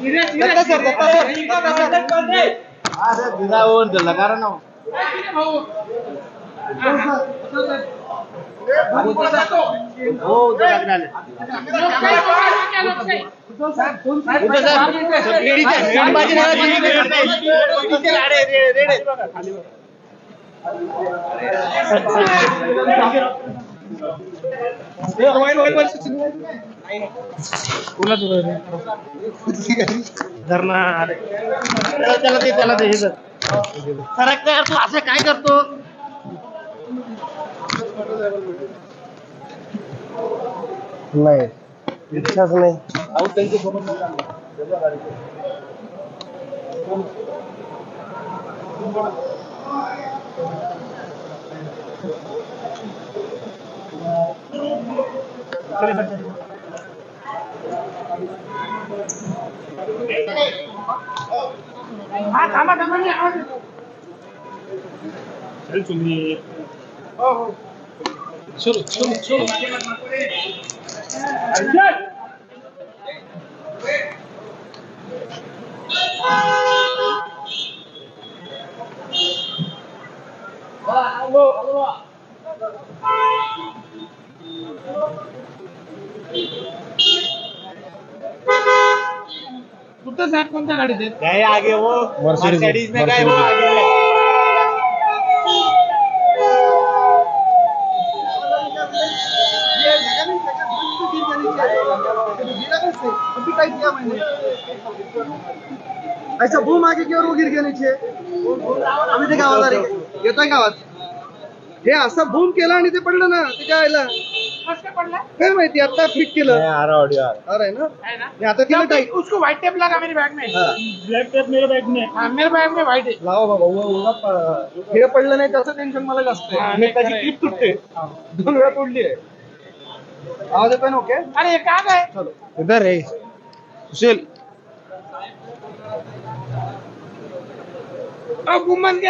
Datta sir Datta sir. Datta sir अरे दिला on दिला कारण हो उद्या लागणार उद्या साहेब रेडीचे रेडीबाजी नाही रेडीचे लाडे रेडे रेडे धरणार त्याला ते त्याला ते हे. सरक यार तू असं काय करतो? नाही. इच्छाच नाही. अहो त्यांच्यासोबत कुठं साहेब कोणत्या गाडीत आहेत? काय आगे वो Mercedes. मर्सिडीज में वो. आगे अभी टाइप किया मैंने ऐसा बूम आगे की और वो गिर गया नीचे। आम्ही ते गावात आले. येतोय गावात. हे असं बूम केलं आणि ते पडलं ना ते काय आलं? कसं काय पडला काय माहिती आता फिट केलं आरा ऑडियो अरे ना? है ना? हे आता केलं टाईट उसको व्हाइट टेप लगा मेरे बैग में। ब्लॅक टेप मेरे बैग में। हाँ मेरे बैग में व्हाइट है। लावा बाबा उगा- उगा प- हे पडलं नाही त्याचं टेन्शन मला जास्त हा, आहे नाही, त्याची खरंय. क्लिप तुटते दोन वेळा तोडली आहे आवाज़ येतोय ना ओके अरे ये कहाँ चलो। इधर है। सुशील। अब गुम्मन के